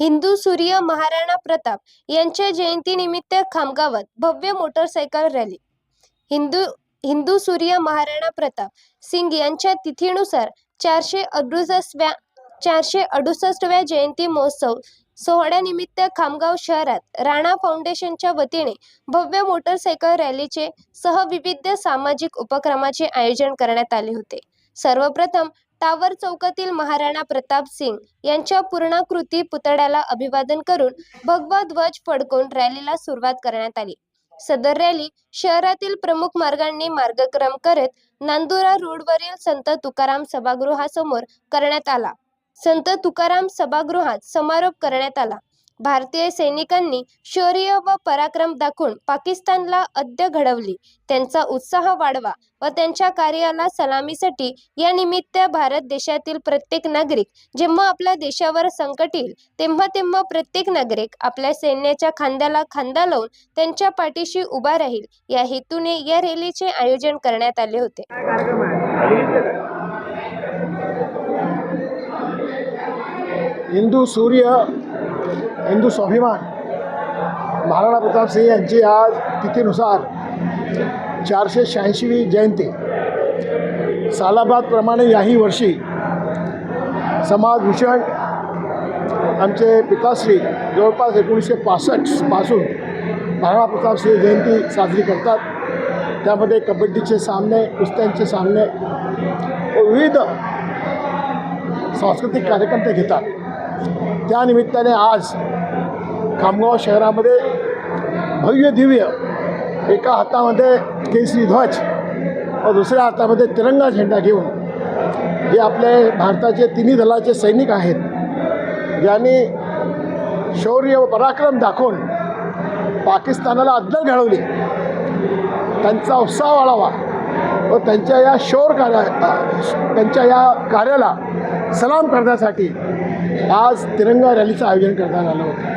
हिंदू सूर्य महाराणा प्रताप यांच्या जयंतीनिमित्त खामगावात भव्य मोटरसायकल रॅली. हिंदू हिंदू सूर्य महाराणा प्रताप सिंग यांच्या तिथीनुसार चारशे अडुसष्टव्या चारशे अडुसष्टव्या जयंती महोत्सव सोहळ्यानिमित्त खामगाव शहरात राणा फाउंडेशनच्या वतीने भव्य मोटरसायकल रॅलीचे सह विविध सामाजिक उपक्रमाचे आयोजन करण्यात आले होते. सर्वप्रथम टावर चौकातील महाराणा प्रताप सिंग यांच्या पूर्णाकृती पुतळ्याला अभिवादन करून भगवा ध्वज फडकून रॅलीला सुरुवात करण्यात आली. सदर रॅली शहरातील प्रमुख मार्गांनी मार्गक्रम करत नांदुरा रोडवरील संत तुकाराम सभागृहासमोर करण्यात आला. संत तुकाराम सभागृहात समारोप करण्यात आला. भारतीय सैनिकांनी शौर्य व पराक्रम दाखवून पाकिस्तानला अद्य घडवली. त्यांचा उत्साह वाढवा व त्यांच्या कार्याला सलामीसाठी या निमित्त भारत देशातील प्रत्येक नागरिक जेव्हा आपल्या देशावर संकट येईल तेव्हा तेव्हा प्रत्येक नागरिक आपल्या सैन्याच्या खांद्याला खांदा लावून त्यांच्या पाठीशी उभा राहील. या हेतूने या रॅलीचे आयोजन करण्यात आले होते. हिंदू सूर्य हिंदू स्वाभिमान महाराणा प्रताप सिंह यांची आज तिथीनुसार चारशे शहाऐंशीवी जयंती. सालाबादप्रमाणे याही वर्षी समाजभूषण आमचे पिताश्री जवळपास एकोणीसशे पासष्टपासून महाराणा प्रताप सिंह जयंती साजरी करतात. त्यामध्ये कबड्डीचे सामने कुस्त्यांचे सामने व विविध सांस्कृतिक कार्यक्रम ते घेतात. त्यानिमित्ताने आज खामगाव शहरामध्ये भव्य दिव्य एका हातामध्ये केसरी ध्वज व दुसऱ्या हातामध्ये तिरंगा झेंडा घेऊन जे आपले भारताचे तिन्ही दलाचे सैनिक आहेत ज्यांनी शौर्य व पराक्रम दाखवून पाकिस्तानाला अद्दल घडवली. त्यांचा उत्साह वाढावा व त्यांच्या या शौर कार्या त्यांच्या या कार्याला सलाम करण्यासाठी आज तिरंगा रॅलीचं आयोजन करण्यात आलं होतं.